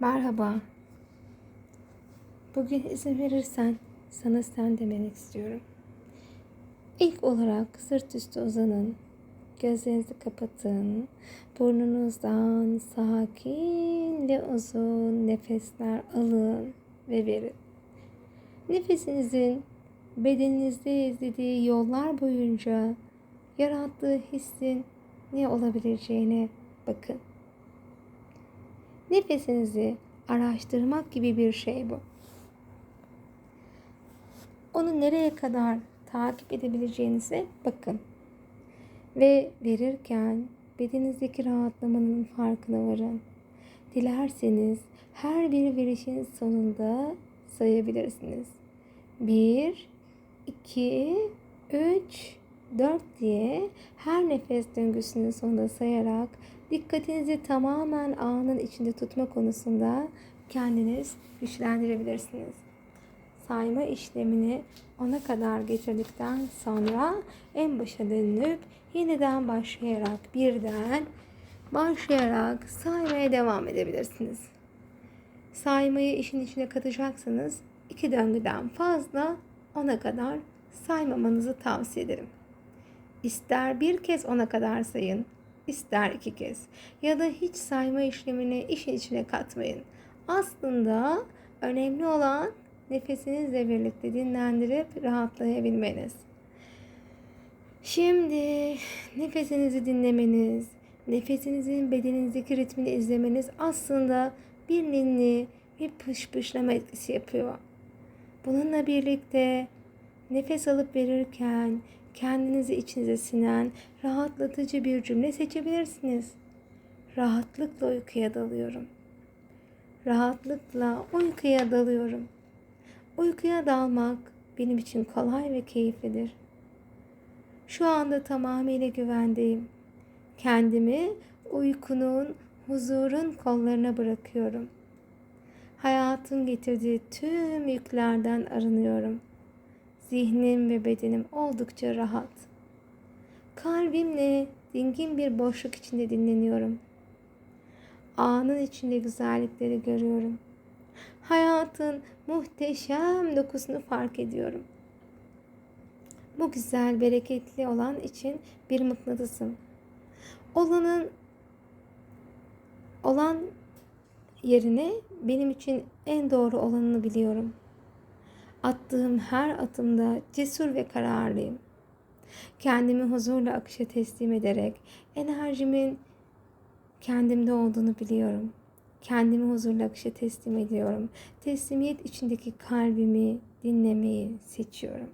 Merhaba. Bugün izin verirsen sana sen demek istiyorum. İlk olarak sırt üstü uzanın. Gözlerinizi kapatın. Burnunuzdan sakin ve uzun nefesler alın ve verin. Nefesinizin bedeninizde izlediği yollar boyunca yarattığı hissin ne olabileceğine bakın. Nefesinizi araştırmak gibi bir şey bu. Onu nereye kadar takip edebileceğinize bakın. Ve verirken bedeninizdeki rahatlamanın farkına varın. Dilerseniz her bir verişin sonunda sayabilirsiniz. 1, 2, 3, 4 diye her nefes döngüsünün sonunda sayarak dikkatinizi tamamen anın içinde tutma konusunda kendiniz güçlendirebilirsiniz. Sayma işlemini ona kadar getirdikten sonra en başa dönüp yeniden başlayarak birden başlayarak saymaya devam edebilirsiniz. Saymayı işin içine katacaksanız iki döngüden fazla ona kadar saymamanızı tavsiye ederim. İster bir kez ona kadar sayın, ister iki kez ya da hiç sayma işlemini işin içine katmayın. Aslında önemli olan nefesinizle birlikte dinlendirip rahatlayabilmeniz. Şimdi nefesinizi dinlemeniz, nefesinizin bedeninizdeki ritmini izlemeniz aslında bir ninni, bir pışpışlama etkisi yapıyor. Bununla birlikte nefes alıp verirken kendinizi içinize sinen rahatlatıcı bir cümle seçebilirsiniz. Rahatlıkla uykuya dalıyorum. Rahatlıkla uykuya dalıyorum. Uykuya dalmak benim için kolay ve keyiflidir. Şu anda tamamıyla güvendeyim. Kendimi uykunun, huzurun kollarına bırakıyorum. Hayatın getirdiği tüm yüklerden arınıyorum. Zihnim ve bedenim oldukça rahat. Kalbimle dingin bir boşluk içinde dinleniyorum. Anın içinde güzellikleri görüyorum. Hayatın muhteşem dokusunu fark ediyorum. Bu güzel, bereketli olan için bir mıknatısım. Olanın olan yerine benim için en doğru olanını biliyorum. Attığım her atımda cesur ve kararlıyım. Kendimi huzurla akışa teslim ederek enerjimin kendimde olduğunu biliyorum. Kendimi huzurla akışa teslim ediyorum. Teslimiyet içindeki kalbimi dinlemeyi seçiyorum.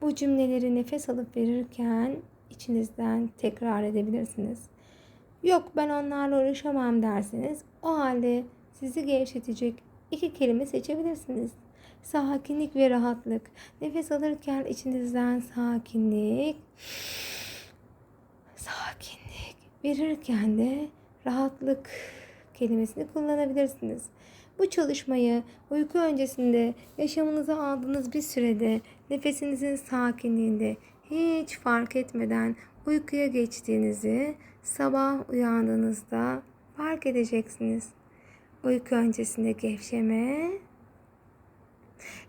Bu cümleleri nefes alıp verirken içinizden tekrar edebilirsiniz. Yok ben onlarla uğraşamam derseniz o halde sizi gevşetecek iki kelime seçebilirsiniz. Sakinlik ve rahatlık. Nefes alırken içinizden sakinlik, sakinlik verirken de rahatlık kelimesini kullanabilirsiniz. Bu çalışmayı uyku öncesinde yaşamınıza aldığınız bir sürede nefesinizin sakinliğinde hiç fark etmeden uykuya geçtiğinizi sabah uyandığınızda fark edeceksiniz. Uyku öncesinde gevşeme,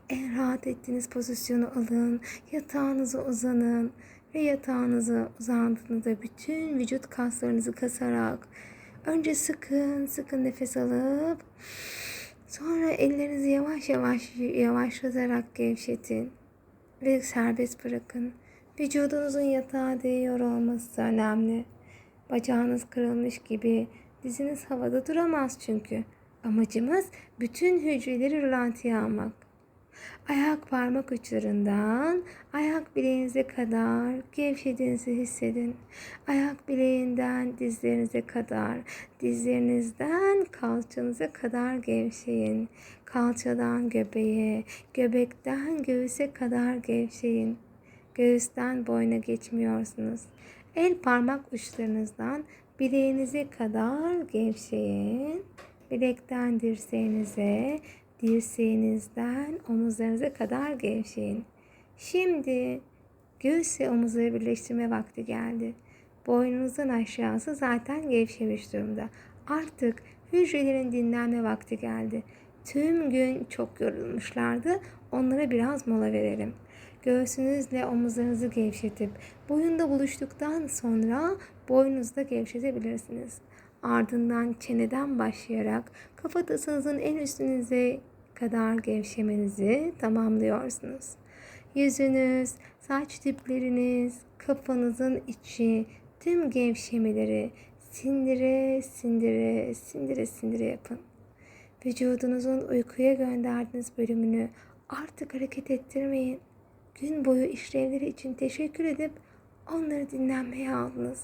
en rahat ettiğiniz pozisyonu alın, yatağınıza uzanın ve yatağınıza uzandığınızda bütün vücut kaslarınızı kasarak önce sıkın sıkın nefes alıp sonra ellerinizi yavaş yavaş yavaşlatarak gevşetin ve serbest bırakın. Vücudunuzun yatağa değiyor olması önemli. Bacağınız kırılmış gibi diziniz havada duramaz çünkü. Amacımız bütün hücreleri rölantiye almak. Ayak parmak uçlarından ayak bileğinize kadar gevşediğinizi hissedin. Ayak bileğinden dizlerinize kadar, dizlerinizden kalçanıza kadar gevşeyin. Kalçadan göbeğe, göbekten göğüse kadar gevşeyin. Göğüsten boyna geçmiyorsunuz. El parmak uçlarınızdan bileğinize kadar gevşeyin. Bilekten dirseğinize, dirseğinizden omuzlarınıza kadar gevşeyin. Şimdi göğüs ve omuzları birleştirme vakti geldi. Boynunuzdan aşağısı zaten gevşemiş durumda. Artık Hücrelerin dinlenme vakti geldi. Tüm gün çok yorulmuşlardı. Onlara biraz mola verelim. Göğsünüzle omuzlarınızı gevşetip boyunda buluştuktan sonra boynunuzu da gevşetebilirsiniz. Ardından çeneden başlayarak kafatasınızın en üstünüze kadar gevşemenizi tamamlıyorsunuz. Yüzünüz, saç dipleriniz, kafanızın içi, tüm gevşemeleri sindire sindire sindire sindire yapın. Vücudunuzun uykuya gönderdiğiniz bölümünü artık hareket ettirmeyin. Gün boyu işlevleri için teşekkür edip onları dinlenmeye aldınız.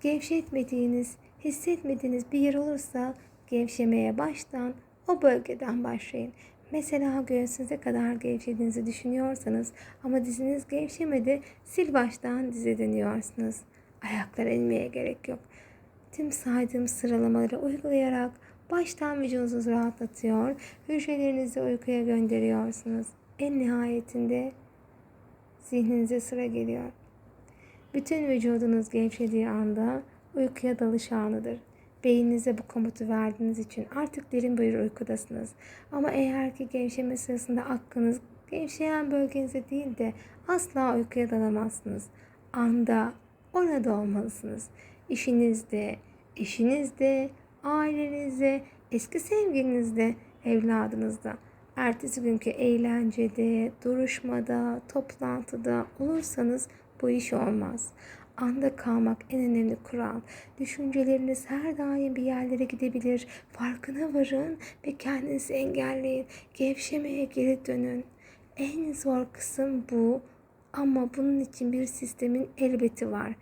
Gevşetmediğiniz, hissetmediğiniz bir yer olursa gevşemeye baştan o bölgeden başlayın. Mesela göğsünüze kadar gevşediğinizi düşünüyorsanız ama diziniz gevşemedi, sil baştan dize dönüyorsunuz. Ayaklara inmeye gerek yok. Tüm saydığım sıralamaları uygulayarak baştan vücudunuzu rahatlatıyor, hücrelerinizi uykuya gönderiyorsunuz. En nihayetinde zihninize sıra geliyor. Bütün vücudunuz gevşediği anda uykuya dalış anıdır. Beyninize bu komutu verdiğiniz için artık derin bir uykudasınız. Ama eğer ki gevşeme sırasında aklınız gevşeyen bölgenize değil de asla uykuya dalamazsınız. Anda orada olmalısınız. İşinizde, eşinizde, ailenizde, eski sevgilinizde, evladınızda. Ertesi günkü eğlencede, duruşmada, toplantıda olursanız bu iş olmaz. Anda kalmak en önemli kural. Düşünceleriniz her daim bir yerlere gidebilir. Farkına varın ve kendinizi engelleyin. Gevşemeye geri dönün. En zor kısım bu. Ama bunun için bir sistemin elbeti var.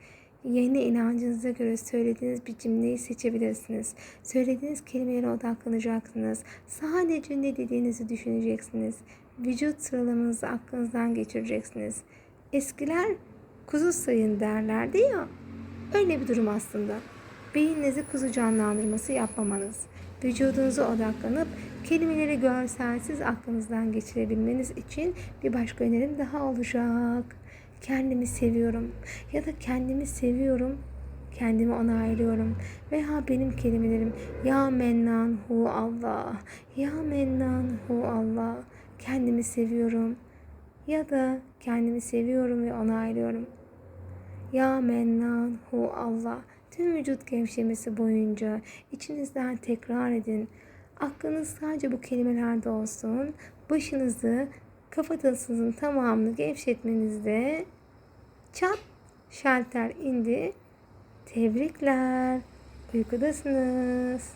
Yeni inancınıza göre söylediğiniz bir cümleyi seçebilirsiniz. Söylediğiniz kelimelere odaklanacaksınız. Sadece ne dediğinizi düşüneceksiniz. Vücut sıralamanızı aklınızdan geçireceksiniz. Eskiler kuzu sayın derlerdi ya. Öyle bir durum aslında. Beyninizi kuzu canlandırması yapmamanız. Vücudunuza odaklanıp kelimeleri görselsiz aklınızdan geçirebilmeniz için bir başka önerim daha olacak. Kendimi seviyorum ya da kendimi seviyorum kendimi onaylıyorum. Veya benim kelimelerim Ya Mennan Hu Allah, Ya Mennan Hu Allah. Kendimi seviyorum ya da kendimi seviyorum ve onaylıyorum. Ya Mennan Hu Allah. Tüm vücut gevşemesi boyunca içinizden tekrar edin. Aklınız sadece bu kelimelerde olsun. Başınızı kafatasınızın tamamını gevşetmenizde çat şalter indi. Tebrikler. Uykudasınız.